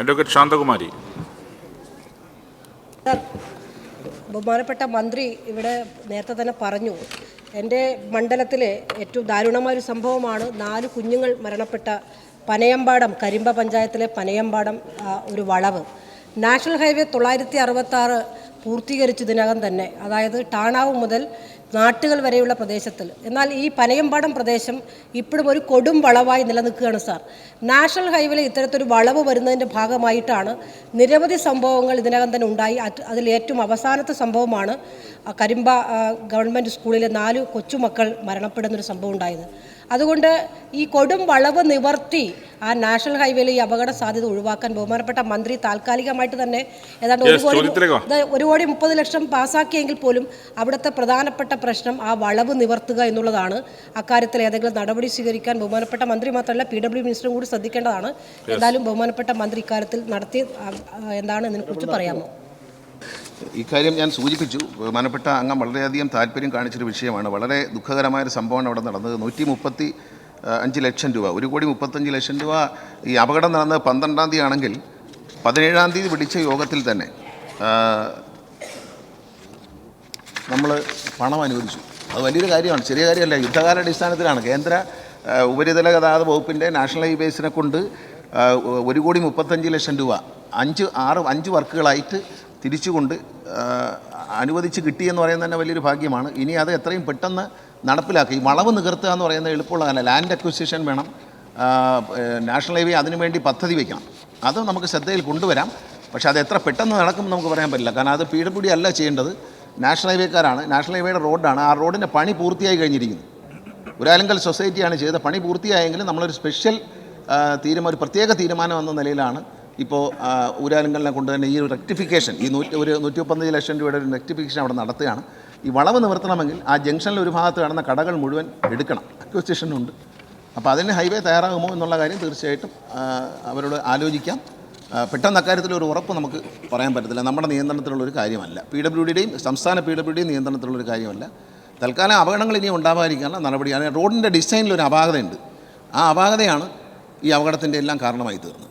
Advocate Shanthakumari. ബഹുമാനപ്പെട്ട മന്ത്രി ഇവിടെ നേരത്തെ തന്നെ പറഞ്ഞു എന്റെ മണ്ഡലത്തിലെ ഏറ്റവും ദാരുണമായ ഒരു സംഭവമാണ് നാല് കുഞ്ഞുങ്ങൾ മരണപ്പെട്ട പനയമ്പാടം കരിമ്പ പഞ്ചായത്തിലെ പനയമ്പാടം ഒരു വളവ്. നാഷണൽ ഹൈവേ തൊള്ളായിരത്തി അറുപത്തി ആറ് പൂർത്തീകരിച്ചതിനകം തന്നെ അതായത് ടാണാവ് മുതൽ നാട്ടുകൾ വരെയുള്ള പ്രദേശത്തിൽ. എന്നാൽ ഈ പനയമ്പാടം പ്രദേശം ഇപ്പോഴും ഒരു കൊടും വളവായി നിലനിൽക്കുകയാണ് സാർ. നാഷണൽ ഹൈവേയിൽ ഇത്തരത്തൊരു വളവ് വരുന്നതിന്റെ ഭാഗമായിട്ടാണ് നിരവധി സംഭവങ്ങൾ ഇതിനകം തന്നെ ഉണ്ടായി. അതിൽ ഏറ്റവും അവസാനത്തെ സംഭവമാണ് കരിമ്പ ഗവൺമെന്റ് സ്കൂളിലെ നാല് കൊച്ചുമക്കൾ മരണപ്പെടുന്നൊരു സംഭവം ഉണ്ടായത്. അതുകൊണ്ട് ഈ കൊടും വളവ് നിവർത്തി ആ നാഷണൽ ഹൈവേയിൽ ഈ അപകട സാധ്യത ഒഴിവാക്കാൻ ബഹുമാനപ്പെട്ട മന്ത്രി താൽക്കാലികമായിട്ട് തന്നെ ഏതാണ്ട് ഒരു കോടി ഒരു കോടി മുപ്പത് ലക്ഷം പാസാക്കിയെങ്കിൽ പോലും അവിടുത്തെ പ്രധാനപ്പെട്ട പ്രശ്നം ആ വളവ് നിവർത്തുക എന്നുള്ളതാണ്. അക്കാര്യത്തിൽ ഏതെങ്കിലും നടപടി സ്വീകരിക്കാൻ ബഹുമാനപ്പെട്ട മന്ത്രി മാത്രമല്ല പി ഡബ്ല്യു മിനിസ്റ്ററും കൂടി ശ്രദ്ധിക്കേണ്ടതാണ്. എന്തായാലും ബഹുമാനപ്പെട്ട മന്ത്രി ഇക്കാര്യത്തിൽ നടത്തി എന്താണ് ഇതിനെക്കുറിച്ച് പറയാമോ? ഇക്കാര്യം ഞാൻ സൂചിപ്പിച്ചു. ബഹുമാനപ്പെട്ട അംഗം വളരെയധികം താല്പര്യം കാണിച്ചൊരു വിഷയമാണ്. വളരെ ദുഃഖകരമായൊരു സംഭവമാണ് അവിടെ നടന്നത്. നൂറ്റി മുപ്പത്തി അഞ്ച് ലക്ഷം രൂപ. ഒരു കോടി മുപ്പത്തഞ്ച് ലക്ഷം രൂപ ഈ അപകടം നടന്നത് പന്ത്രണ്ടാം തീയതി ആണെങ്കിൽ പതിനേഴാം തീയതി വിളിച്ച യോഗത്തിൽ തന്നെ നമ്മൾ പണം അനുവദിച്ചു. അത് വലിയൊരു കാര്യമാണ്. ചെറിയ കാര്യമല്ല. യുദ്ധകാലാടിസ്ഥാനത്തിലാണ്. കേന്ദ്ര ഉപരിതല ഗതാഗത വകുപ്പിന്റെ നാഷണൽ ഹൈവേസിനെ കൊണ്ട് ഒരു കോടി മുപ്പത്തഞ്ച് ലക്ഷം രൂപ. അഞ്ച് ആറ് അഞ്ച് വർക്കുകളായിട്ട് തിരിച്ചുകൊണ്ട് അനുവദിച്ച് കിട്ടിയെന്ന് പറയുന്നത് തന്നെ വലിയൊരു ഭാഗ്യമാണ്. ഇനി അത് എത്രയും പെട്ടെന്ന് നടപ്പിലാക്കുക ഈ വളവ് നികർത്തുക എന്ന് പറയുന്നത് എളുപ്പമുള്ളതല്ല ലാൻഡ് അക്വിസിഷൻ വേണം. നാഷണൽ ഹൈവേ അതിനുവേണ്ടി പദ്ധതി വയ്ക്കണം അത് നമുക്ക് ശ്രദ്ധയിൽ കൊണ്ടുവരാം. പക്ഷേ അത് എത്ര പെട്ടെന്ന് നടക്കും നമുക്ക് പറയാൻ പറ്റില്ല. കാരണം അത് പി ഡബ്ല്യു അല്ല ചെയ്യേണ്ടത്. നാഷണൽ ഹൈവേക്കാരാണ് നാഷണൽ ഹൈവേയുടെ റോഡാണ്. ആ റോഡിന്റെ പണി പൂർത്തിയായി കഴിഞ്ഞിരിക്കുന്നു. ഒരാലങ്കൽ സൊസൈറ്റിയാണ് ചെയ്ത പണി പൂർത്തിയായെങ്കിലും നമ്മളൊരു സ്പെഷ്യൽ തീരുമാനം ഒരു പ്രത്യേക തീരുമാനം എന്ന നിലയിലാണ് ഇപ്പോൾ ഊരാലുങ്കലിനെ കൊണ്ട് തന്നെ ഈ ഒരു റെക്ടിഫിക്കേഷൻ ഈ നൂറ്റി ഒരു നൂറ്റി മുപ്പത്തഞ്ച് ലക്ഷം രൂപയുടെ ഒരു റെക്ടിഫിക്കേഷൻ അവിടെ നടത്തുകയാണ്. ഈ വളവ് നിവർത്തണമെങ്കിൽ ആ ജംഗ്ഷനിൽ ഒരു ഭാഗത്ത് കാണുന്ന കടകൾ മുഴുവൻ എടുക്കണം. അക്വസിഷനുണ്ട് അപ്പോൾ അതിന് ഹൈവേ തയ്യാറാകുമോ എന്നുള്ള കാര്യം തീർച്ചയായിട്ടും അവരോട് ആലോചിക്കാം. പെട്ടെന്ന് അക്കാര്യത്തിൽ ഒരു ഉറപ്പ് നമുക്ക് പറയാൻ പറ്റത്തില്ല. നമ്മുടെ നിയന്ത്രണത്തിലുള്ള ഒരു കാര്യമല്ല. പി ഡബ്ല്യു ഡിയുടെയും സംസ്ഥാന പി ഡബ്ല്യു ഡിയും നിയന്ത്രണത്തിലുള്ള ഒരു കാര്യമല്ല. തൽക്കാലം അപകടങ്ങൾ ഇനി ഉണ്ടാവാതിരിക്കാനുള്ള നടപടിയാണ് റോഡിന്റെ ഡിസൈനിൽ ഒരു അപാകതയുണ്ട്. ആ അപാകതയാണ് ഈ അപകടത്തിന്റെ എല്ലാം കാരണമായി തീർന്നത്.